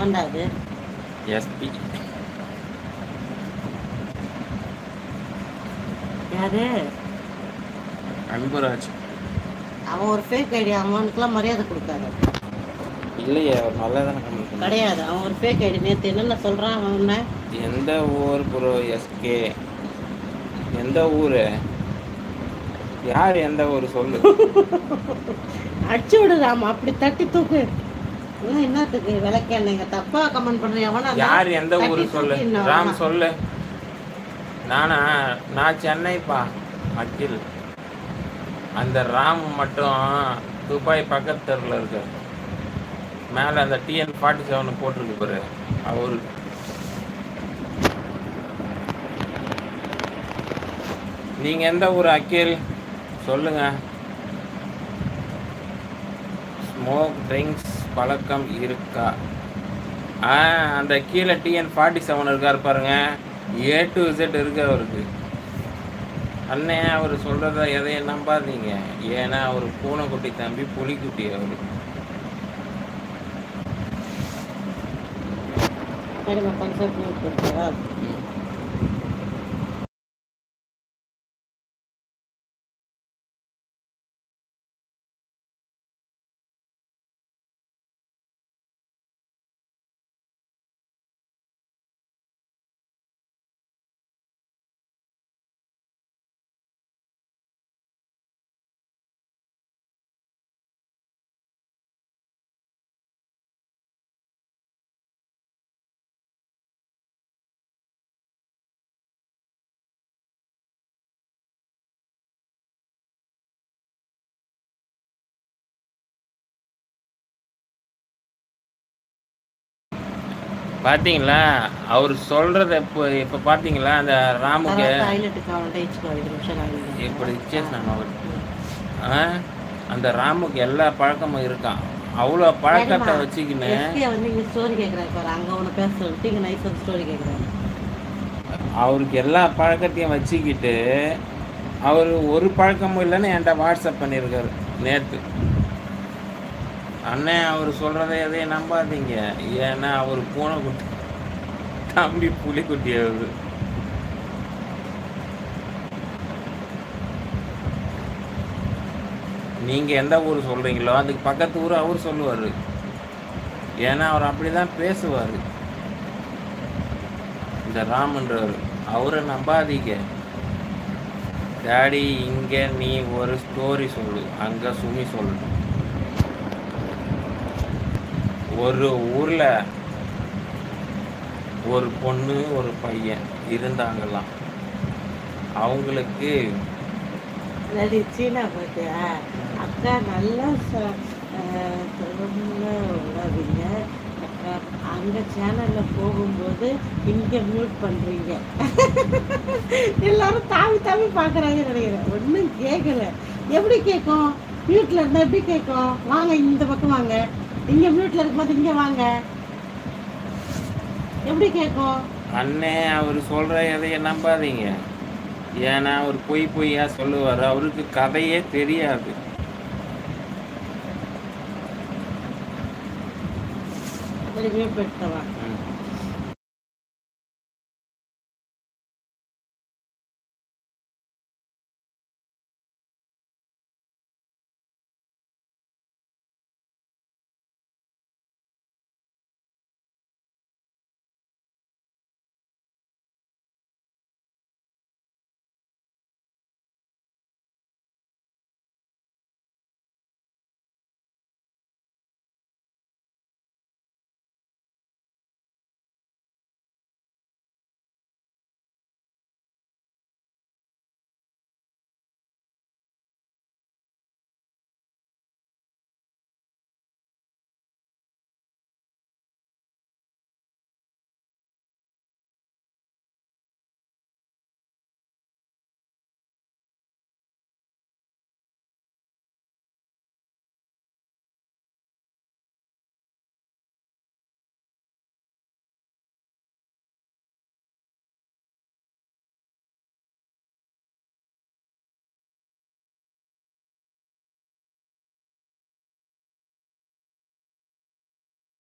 எவன்டா அது எஸ்பி யாரு? அன்புராஜ். அவன் ஒரு ஃபேக் ஐடி அவனுக்குலாம் மரியாதை கொடுக்காது. இல்லையே அவர் நல்லா தானே கமெண்ட் கிடையாது அவன் ஒரு ஃபேக் ஐடி நேற்று என்னென்ன சொல்கிறான் அவன் எந்த ஊர் ப்ரோ எஸ்கே எந்த ஊர்? யார் எந்த ஊர் சொல்லு. அடிச்சு விடுறாமா அப்படி தட்டி தூக்கு. என்னத்துக்கு விளக்கேன்னுங்க தப்பா கமெண்ட் பண்ற எவனா யார் எந்த ஊர் சொல்லு? ராம். சொல்லு. நானா நான் சென்னைப்பா அகில் அந்த ராம் மட்டும் துபாய் பக்கத்து தெருவில் இருக்கு மேலே அந்த டிஎன் ஃபார்ட்டி செவன் போட்டிருக்கு பாரு அவரு. நீங்க எந்த ஊர் அகில் சொல்லுங்க. ஸ்மோக் ட்ரிங்க்ஸ் பழக்கம் இருக்கா? ஆ அந்த கீழே டிஎன் ஃபார்ட்டி செவன் இருக்கார் பாருங்க. ஏ டு இசட் இருக்கு அவருக்கு அண்ணே அவர் சொல்கிறத எதையும் நம்பாதீங்க. ஏன்னா அவர் பூனைக்குட்டி தம்பி புலிக்குட்டி அவர். சரிம்மா பார்த்தீங்களா அவர் சொல்கிறத இப்போ இப்போ பார்த்தீங்களா அந்த ராமுக்கு இப்படி இச்சேஸ் அவர்? ஆ? அந்த ராமுக்கு எல்லா பழக்கமும் இருக்கான் அவ்வளோ பழக்கத்தை வச்சுக்கின்னு அவருக்கு எல்லா பழக்கத்தையும் வச்சுக்கிட்டு அவர் ஒரு பழக்கமும் இல்லைன்னு என்கிட்ட வாட்ஸ்அப் பண்ணியிருக்காரு நேற்று அண்ணன் அவர் சொல்கிறத எதையும் நம்பாதீங்க. ஏன்னா அவர் பூனை குட்டி. தம்பி புலிக்குட்டி ஆகுது நீங்கள் எந்த ஊர் சொல்கிறீங்களோ அதுக்கு பக்கத்து ஊர் அவர் சொல்லுவார். ஏன்னா அவர் அப்படி தான் பேசுவார். இந்த ராமன்றவர் அவரை நம்பாதீங்க. டாடி இங்கே நீ ஒரு ஸ்டோரி சொல்லு. அங்கே சுமி சொல்லணும். ஒரு ஊரில் ஒரு பொண்ணு ஒரு பையன் இருந்தாங்களாம். அவங்களுக்கு சீனா போயிட்டு அக்கா நல்லா விடாதீங்க அக்கா அங்கே சேனலில் போகும்போது இங்கே மியூட் பண்ணுறீங்க எல்லாரும் தாவி தாவி பார்க்குறாங்க நினைக்கிறேன். ஒன்றும் கேட்கல எப்படி கேட்கும் மியூட்டில் இருந்தால் எப்படி கேட்கும் வாங்க இந்த பக்கம் வாங்க. இங்கே மியூட்டில் இருக்கும்போது இங்கே வாங்க. எப்படி கேட்கும் அண்ணே அவர் சொல்கிற எதையும் நம்பாதீங்க. ஏன்னா அவர் பொய் பொய்யா சொல்லுவார். அவருக்கு கதையே தெரியாது. மியூட்